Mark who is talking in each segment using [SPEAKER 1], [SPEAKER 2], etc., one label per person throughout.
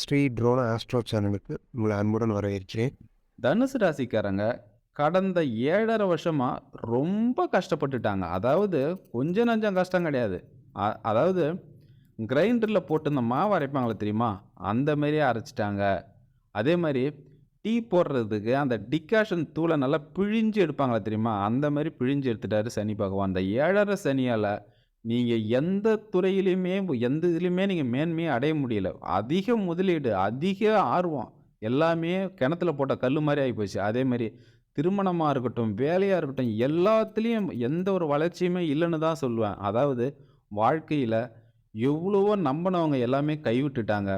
[SPEAKER 1] Sri ட்ரோன astro சேனலுக்கு உங்களை அன்புடன் வரவேற்கிறேன்.
[SPEAKER 2] தனுசு ராசிக்காரங்க கடந்த ஏழரை வருஷமாக ரொம்ப கஷ்டப்பட்டுட்டாங்க. அதாவது கொஞ்சம் நஞ்சம் கஷ்டம் கிடையாது. அதாவது கிரைண்டரில் போட்டு இந்த மாவு அரைப்பாங்களே தெரியுமா? அந்த மாதிரியே அரைச்சிட்டாங்க. அதே மாதிரி டீ போடுறதுக்கு அந்த டிகாஷன் தூளை நல்லா பிழிஞ்சு எடுப்பாங்களே தெரியுமா? அந்த மாதிரி பிழிஞ்சு எடுத்துட்டாரு சனி பகவான். அந்த ஏழரை சனியால் நீங்கள் எந்த துறையிலையுமே எந்த இதுலையுமே நீங்கள் மேன்மையை அடைய முடியல. அதிக முதலீடு அதிக ஆர்வம் எல்லாமே கிணத்துல போட்ட கல் மாதிரி ஆகிப்போச்சு அதே மாதிரி திருமணமாக இருக்கட்டும் வேலையாக இருக்கட்டும் எல்லாத்துலேயும் எந்த ஒரு வளர்ச்சியுமே இல்லைன்னு தான் சொல்லுவேன். அதாவது வாழ்க்கையில் எவ்வளவோ நம்பினவங்க எல்லாமே கைவிட்டுட்டாங்க.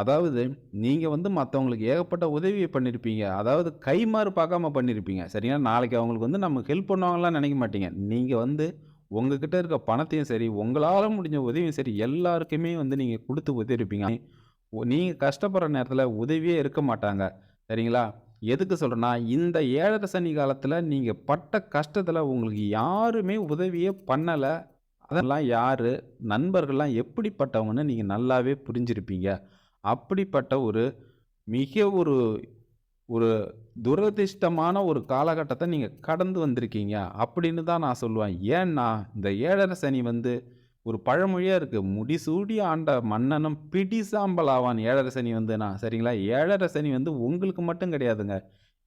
[SPEAKER 2] அதாவது நீங்கள் வந்து மற்றவங்களுக்கு ஏகப்பட்ட உதவியை பண்ணியிருப்பீங்க அதாவது கைமாறு பார்க்காம பண்ணியிருப்பீங்க சரிங்களா நாளைக்கு அவங்களுக்கு வந்து நம்ம ஹெல்ப் பண்ணுவாங்களாம் நினைக்க மாட்டீங்க. நீங்கள் வந்து உங்ககிட்ட இருக்க பணத்தையும் சரி உங்களால் முடிஞ்ச உதவியும் சரி எல்லாருக்குமே வந்து நீங்கள் கொடுத்து உதவிருப்பீங்க. நீங்கள் கஷ்டப்படுற நேரத்தில் உதவியே இருக்க மாட்டாங்க. சரிங்களா? எதுக்கு சொல்கிறேன்னா இந்த ஏழரை சனி காலத்தில் நீங்கள் பட்ட கஷ்டத்தில் உங்களுக்கு யாருமே உதவியே பண்ணலை. அதெல்லாம் யார்? நண்பர்கள்லாம் எப்படிப்பட்டவங்கன்னு நீங்கள் நல்லாவே புரிஞ்சிருப்பீங்க. அப்படிப்பட்ட ஒரு மிக ஒரு ஒரு துரதிர்ஷ்டமான ஒரு காலகட்டத்தை நீங்கள் கடந்து வந்திருக்கீங்க அப்படின்னு தான் நான் சொல்லுவேன். ஏன்னா இந்த ஏழரை சனி வந்து ஒரு பழமொழியாக இருக்குது முடிசூடி ஆண்ட மன்னனும் பிடி சாம்பல் ஆவான் ஏழரை சனி நான். சரிங்களா? ஏழரை சனி வந்து உங்களுக்கு மட்டும் கிடையாதுங்க.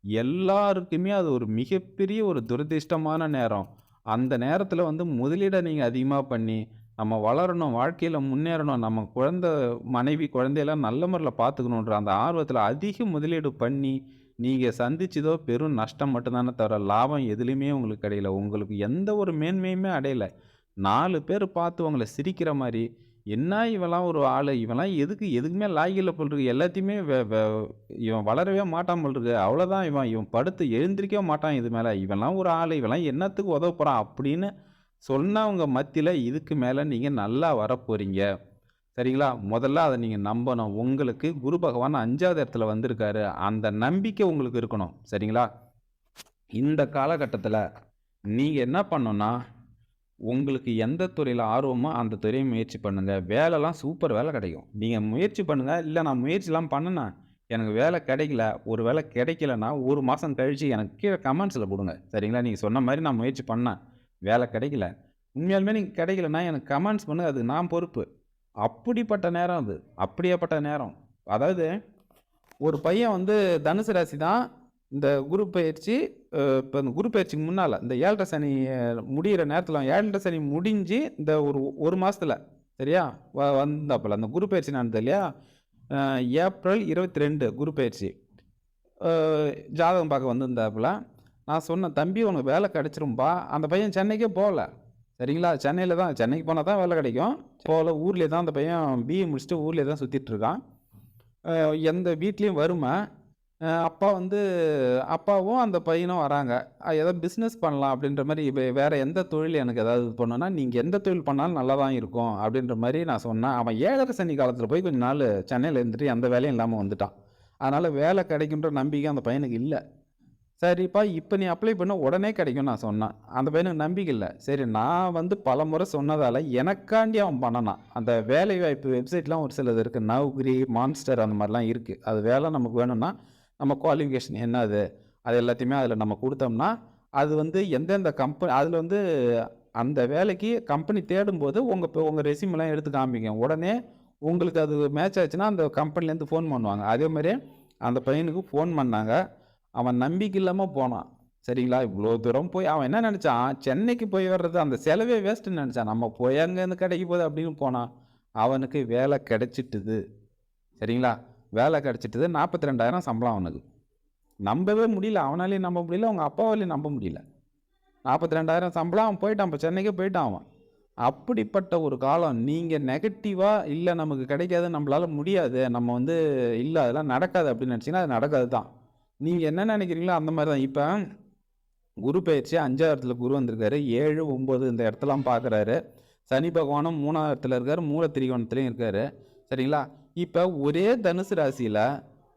[SPEAKER 2] எல்லாருக்குமே அது ஒரு மிகப்பெரிய ஒரு துரதிர்ஷ்டமான நேரம். அந்த நேரத்தில் வந்து முதலீடை நீங்கள் அதிகமாக பண்ணி நம்ம வளரணும் வாழ்க்கையில் முன்னேறணும் நம்ம குழந்த மனைவி குழந்தையெல்லாம் நல்ல முறையில் பார்த்துக்கணுன்ற அந்த ஆர்வத்தில் அதிக முதலீடு பண்ணி நீங்கள் சந்திச்சதோ பெரும் நஷ்டம் மட்டும்தானே தவிர லாபம் எதுலேயுமே உங்களுக்கு கிடையல. உங்களுக்கு எந்த ஒரு மேன்மையுமே அடையலை. நாலு பேர் பார்த்து உங்களை சிரிக்கிற மாதிரி என்ன இவெல்லாம் ஒரு ஆள்? இவெல்லாம் எதுக்கு எதுக்குமே லாய்கில் போல் இருக்கு. எல்லாத்தையுமே இவன் வளரவே மாட்டான் போல் இருக்கு. அவ்வளோதான் இவன். இவன் படுத்து எழுந்திரிக்கவே மாட்டான் இது மேலே. இவெல்லாம் ஒரு ஆள். இவெல்லாம் என்னத்துக்கு உதவ போகிறான் அப்படின்னு சொன்னவங்க மத்தியில் இதுக்கு மேலே நீங்கள் நல்லா வரப்போகிறீங்க சரிங்களா? முதல்ல அதை நீங்கள் நம்பணும். உங்களுக்கு குரு பகவான் அஞ்சாவது இடத்துல வந்திருக்காரு. அந்த நம்பிக்கை உங்களுக்கு இருக்கணும். சரிங்களா? இந்த காலகட்டத்தில் நீங்கள் என்ன பண்ணணும்னா உங்களுக்கு எந்த துறையில் ஆர்வமோ அந்த துறையை முயற்சி பண்ணுங்கள் வேலைலாம் சூப்பர் வேலை கிடைக்கும். நீங்கள் முயற்சி பண்ணுங்கள் இல்லை நான் முயற்சிலாம் பண்ணினேன். எனக்கு வேலை கிடைக்கல. ஒரு வேலை கிடைக்கலன்னா ஒரு மாதம் கழித்து எனக்கு கீழே கமெண்ட்ஸில் கொடுங்க சரிங்களா? நீங்கள் சொன்ன மாதிரி நான் முயற்சி பண்ணேன். வேலை கிடைக்கல. உண்மையாலுமே நீங்கள் கிடைக்கலன்னா எனக்கு கமெண்ட்ஸ் பண்ணுங்க அது நான் பொறுப்பு. அப்படிப்பட்ட நேரம் அது. அப்படியேப்பட்ட நேரம். அதாவது ஒரு பையன் வந்து தனுசு ராசி தான் இந்த குரு பயிற்சி இப்போ இந்த குரு பயிற்சிக்கு முன்னால் இந்த ஏழரை சனி முடிகிற முடியிற நேரத்தில் ஏழரை சனி முடிஞ்சு இந்த ஒரு ஒரு மாதத்தில் சரியா? வ வந்தாப்புல அந்த குரு பயிற்சி நடந்தது இல்லையா? ஏப்ரல் இருபத்தி ரெண்டு குரு பயிற்சி. ஜாதகம் பார்க்க வந்திருந்தாப்புல நான் சொன்னேன் தம்பி உனக்கு வேலை கிடச்சிரும்பா. அந்த பையன் சென்னைக்கே போகல. சரிங்களா? சென்னையில் தான் சென்னைக்கு போனால் தான் வேலை கிடைக்கும். போகல ஊர்லேயே தான் அந்த பையன் பிஏ முடிச்சுட்டு ஊர்லேயே தான் சுற்றிட்டுருக்கான் எந்த வீட்லேயும் வருமா அப்பா வந்து அப்பாவும் அந்த பையனும் வராங்க. ஏதோ பிஸ்னஸ் பண்ணலாம் அப்படின்ற மாதிரி இப்போ வேறு எந்த தொழில் எனக்கு ஏதாவது இது நீங்கள் எந்த தொழில் பண்ணாலும் நல்லா தான் இருக்கும் அப்படின்ற மாதிரி நான் சொன்னேன். அவன் ஏழரை சனி காலத்தில் போய் கொஞ்ச நாள் சென்னையில் இருந்துட்டு எந்த வேலையும் இல்லாமல் வந்துட்டான். அதனால் வேலை கிடைக்குன்ற நம்பிக்கை அந்த பையனுக்கு இல்லை. சரிப்பா இப்போ நீ அப்ளை பண்ண உடனே கிடைக்கும் நான் சொன்னேன். அந்த பையனுக்கு நம்பிக்கை இல்லை. சரி நான் வந்து பல முறை சொன்னதால் எனக்காண்டி அவன் பண்ணனான் அந்த வேலை வாய்ப்பு வெப்சைட்லாம் ஒரு சிலது இருக்குது நவ்கிரி மான்ஸ்டர் அந்த மாதிரிலாம் இருக்குது அது வேலை நமக்கு வேணும்னா நம்ம குவாலிஃபிகேஷன் என்ன அது? அது எல்லாத்தையுமே அதில் நம்ம கொடுத்தோம்னா அது வந்து எந்தெந்த கம்பெனி அதில் வந்து அந்த வேலைக்கு கம்பெனி தேடும்போது உங்கள் இப்போ உங்கள் ரெசிமெல்லாம் எடுத்து காமிங்க. உடனே உங்களுக்கு அது மேட்ச் ஆச்சுன்னா அந்த கம்பெனிலேருந்து ஃபோன் பண்ணுவாங்க. அதே மாதிரி அந்த பையனுக்கு ஃபோன் பண்ணாங்க. அவன் நம்பிக்கை இல்லாமல் போனான். சரிங்களா? இவ்வளோ தூரம் போய் அவன் என்ன நினச்சான்? சென்னைக்கு போய் வர்றது அந்த செலவே வேஸ்ட்டுன்னு நினச்சான். நம்ம போய் அங்கேருந்து கிடைக்க போகுது அப்படின்னு போனான். அவனுக்கு வேலை கிடைச்சிட்டுது. சரிங்களா? வேலை கிடைச்சிட்டுது. நாற்பத்தி ரெண்டாயிரம் சம்பளம் அவனுக்கு. நம்பவே முடியல. அவனாலையும் நம்ப முடியல. அவங்க அப்பாவாலையும் நம்ப முடியல. நாற்பத்தி ரெண்டாயிரம் சம்பளம் அவன் போயிட்டான். இப்போ சென்னைக்கே போயிட்டான் அவன். அப்படிப்பட்ட ஒரு காலம். நீங்கள் நெகட்டிவாக இல்லை நமக்கு கிடைக்காது நம்மளால முடியாது. நம்ம வந்து இல்லை அதெல்லாம் நடக்காது அப்படின்னு நினச்சிங்கன்னா அது நடக்காது தான் நீங்கள் என்ன நினைக்கிறீங்களோ அந்த மாதிரி தான் இப்போ குரு பயிற்சி அஞ்சாவது இடத்துல குரு வந்திருக்காரு. ஏழு ஒம்பது இந்த இடத்தெல்லாம் பார்க்குறாரு சனி பகவானும் மூணாவது இடத்துல இருக்கார். மூல திரிகோணத்துலேயும் இருக்காரு. சரிங்களா? இப்போ ஒரே தனுசு ராசியில்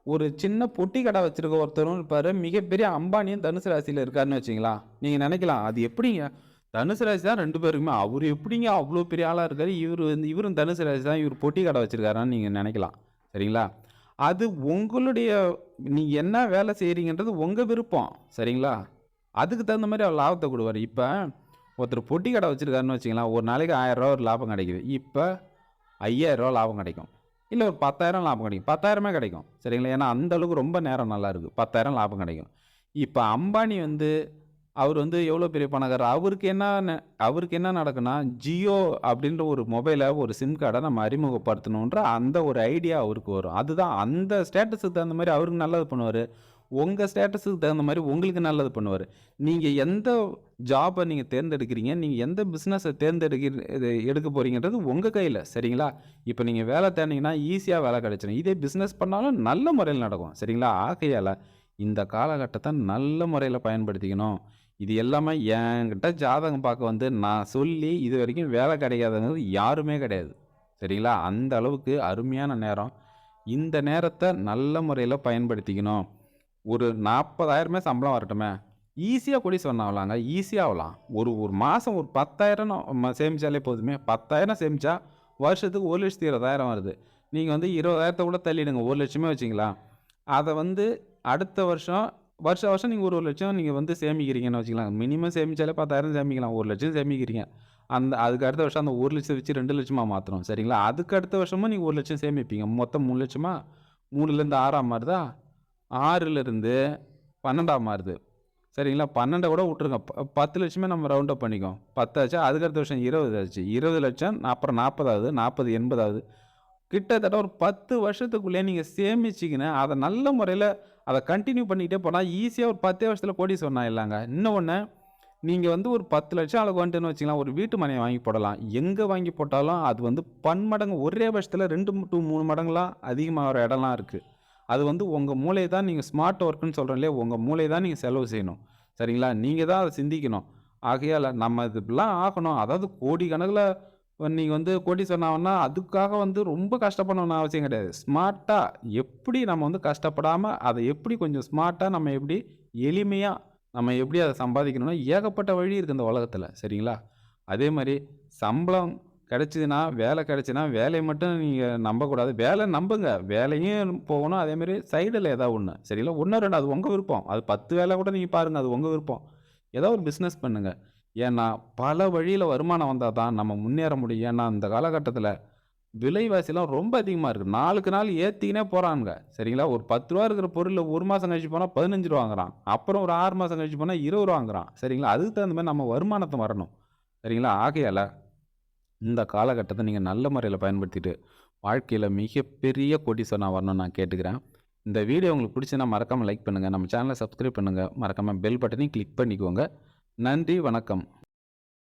[SPEAKER 2] ஒரு சின்ன பொட்டி கடை வச்சுருக்க ஒருத்தரும் இருப்பார். மிகப்பெரிய அம்பானியும் தனுசு ராசியில் இருக்காருன்னு வச்சிங்களா? நீங்கள் நினைக்கலாம். அது எப்படிங்க? தனுசு ராசி தான் ரெண்டு பேருக்குமே. அவர் எப்படிங்க அவ்வளோ பெரிய ஆளாக இருக்கார்? இவர் வந்து இவரும் தனுசு ராசி தான். இவர் பொட்டி கடை வச்சுருக்காரான்னு நீங்கள் நினைக்கலாம். சரிங்களா? அது உங்களுடைய நீங்கள் என்ன வேலை செய்கிறீங்கன்றது உங்கள் விருப்பம். சரிங்களா? அதுக்கு தகுந்த மாதிரி அவர் லாபத்தை கொடுவார் இப்போ ஒருத்தர் பொட்டி கடை வச்சுருக்காருன்னு வச்சுக்கங்களேன், ஒரு நாளைக்கு ஆயிரரூவா ஒரு லாபம் கிடைக்குது. இப்போ ஐயாயிரரூவா லாபம் கிடைக்கும். இல்லை ஒரு 10,000 லாபம் கிடைக்கும். 10,000மே கிடைக்கும். சரிங்களா? ஏன்னா அந்த அளவுக்கு ரொம்ப நேரம் நல்லாயிருக்கு பத்தாயிரம் லாபம் கிடைக்கும். இப்போ அம்பானி வந்து அவர் வந்து எவ்வளோ பெரிய பணக்காரர். அவருக்கு என்ன அவருக்கு என்ன நடக்குன்னா, ஜியோ அப்படின்ற ஒரு மொபைலை ஒரு சிம் கார்டை நம்ம அறிமுகப்படுத்தணுன்ற அந்த ஒரு ஐடியா அவருக்கு வரும். அதுதான் அந்த ஸ்டேட்டஸுக்கு தகுந்த மாதிரி அவருக்கு நல்லது பண்ணுவார் உங்கள் ஸ்டேட்டஸுக்கு தகுந்த மாதிரி உங்களுக்கு நல்லது பண்ணுவார் நீங்கள் எந்த ஜாபை நீங்கள் தேர்ந்தெடுக்கிறீங்க, நீங்கள் எந்த பிஸ்னஸை தேர்ந்தெடுக்கிற இது எடுக்க போகிறீங்கன்றது உங்கள் கையில் சரிங்களா? இப்போ நீங்கள் வேலை தேர்ந்தீங்கன்னா ஈஸியாக வேலை கிடைச்சிடும் இதே பிஸ்னஸ் பண்ணாலும் நல்ல முறையில் நடக்கும். சரிங்களா? ஆகையால இந்த காலகட்டத்தை நல்ல முறையில் பயன்படுத்திக்கணும். இது எல்லாமே என்கிட்ட ஜாதகம் பார்க்க வந்து நான் சொல்லி இது வரைக்கும் வேலை கிடைக்காதவங்க யாருமே கிடையாது. சரிங்களா? அந்த அளவுக்கு அருமையான நேரம். இந்த நேரத்தை நல்ல முறையில் பயன்படுத்திக்கணும். ஒரு 40,000மே சம்பளம் வரட்டுமே, ஈஸியாக கூட ஆகலாங்க. ஈஸியாகலாம் ஒரு ஒரு மாதம் ஒரு 10,000 நம்ம சேமிச்சாலே போதுமே. பத்தாயிரம் சேமித்தா வருஷத்துக்கு 1,20,000 வருது. நீங்கள் வந்து 20,000த்த கூட தள்ளிடுங்க. 1,00,000மே வச்சுக்கலாம். அத வந்து அடுத்த வருஷம் வருஷம் வருஷம் நீங்கள் ஒரு ஒரு லட்சம் நீங்கள் வந்து சேமிக்கிறீங்கன்னு வச்சுக்கலாம். மினிமம் சேமிச்சாலே 10,000 சேமிக்கலாம். ஒரு லட்சம் சேமிக்கிறீங்க. அந்த அதுக்கு அடுத்த வருஷம் அந்த ஒரு லட்சம் வச்சு ரெண்டு லட்சமாக மாற்றணும் சரிங்களா? அதுக்கு அடுத்த வருஷமும் நீங்கள் ஒரு லட்சம் சேமிப்பீங்க. மொத்தம் 3,00,000 3லேருந்து 6ஆ மாறுதா? 6லேருந்து 12ஆ மாறுது. சரிங்களா? 12 கூட விட்ருங்க ப 10,00,000மே நம்ம ரவுண்ட் அப் பண்ணிக்குவோம். 10 அதுக்கு அடுத்த வருஷம் 20 ஆச்சு. 20,00,000 அப்புறம் நாற்பதாவது நாற்பது எண்பதாவது கிட்டத்தட்ட ஒரு பத்து வருஷத்துக்குள்ளேயே நீங்கள் சேமிச்சிங்கன்னா அதை நல்ல முறையில் அதை கண்டினியூ பண்ணிக்கிட்டே போனால் ஈஸியாக ஒரு 10 வருஷத்துல கோடீஸ்வரன் இல்லைங்க இன்னொன்று நீங்கள் வந்து ஒரு பத்து லட்சம் அளவுக்கு வந்துட்டுன்னு வச்சுக்கங்களேன், ஒரு வீட்டு மனையை வாங்கி போடலாம். எங்கே வாங்கி போட்டாலும் அது வந்து பன்மடங்கு ஒரே வருஷத்தில் ரெண்டு டூ மூணு மடங்குலாம் அதிகமாகுற இடம்லாம் இருக்குது அது வந்து உங்கள் மூளை தான் நீங்கள் ஸ்மார்ட் ஒர்க்குன்னு சொல்றோம் இல்லையா? உங்க தான் நீங்கள் செலவு செய்யணும். சரிங்களா? நீங்கள் தான் அதை சிந்திக்கணும். ஆகையால நம்ம இதுலாம் ஆகணும். அதாவது கோடிக்கணக்கில் நீங்கள் வந்து கோடீஸ்வரன் ஆகணும்னா, அதுக்காக வந்து ரொம்ப கஷ்டப்படணும்னு அவசியம் கிடையாது. ஸ்மார்ட்டாக எப்படி நம்ம வந்து கஷ்டப்படாமல் அதை எப்படி கொஞ்சம் ஸ்மார்ட்டாக நம்ம எப்படி எளிமையாக நம்ம எப்படி அதை சம்பாதிக்கணும்னா, ஏகப்பட்ட வழி இருக்குது இந்த உலகத்தில் சரிங்களா? அதே மாதிரி சம்பளம் கிடச்சிதுன்னா வேலை கிடச்சின்னா வேலையை மட்டும் நீங்கள் நம்பக்கூடாது. வேலை நம்புங்க. வேலையும் போகணும். அதேமாரி சைடில் ஏதாவது ஒன்று சரிங்களா? 1 2 அது உங்கள் விருப்பம். அது 10 வேலை கூட நீங்கள் பாருங்கள் அது உங்கள் விருப்பம். ஏதோ ஒரு பிஸ்னஸ் பண்ணுங்கள் ஏன்னா, பல வழியில் வருமானம் வந்தால் தான் நம்ம முன்னேற முடியும். ஏன்னா, இந்த காலகட்டத்தில் விலைவாசிலாம் ரொம்ப அதிகமாக இருக்குது நாளுக்கு நாள் ஏற்றிக்கினே போகிறானுங்க சரிங்களா? ஒரு பத்து ரூபா இருக்கிற பொருளில் ஒரு மாதம் கழிச்சு போனால் பதினஞ்சு ரூபா வாங்குறான். அப்புறம் ஒரு ஆறு மாதம் கழிச்சு போனால் இருபது ரூபா வாங்குறான். சரிங்களா? அதுக்கு தகுந்த மாதிரி நம்ம வருமானத்தை வரணும். சரிங்களா? ஆகையால இந்த காலகட்டத்தை நீங்கள் நல்ல முறையில் பயன்படுத்திட்டு, வாழ்க்கையில் மிகப்பெரிய கோடீஸ்வரனா வரணும்னு நான் கேட்டுக்கிறேன். இந்த வீடியோ உங்களுக்கு பிடிச்சுதுன்னா மறக்காமல் லைக் பண்ணுங்கள் நம்ம சேனலை சப்ஸ்கிரைப் பண்ணுங்கள் மறக்காமல் பெல் பட்டனையும் கிளிக் பண்ணிக்கோங்க. நன்றி, வணக்கம்.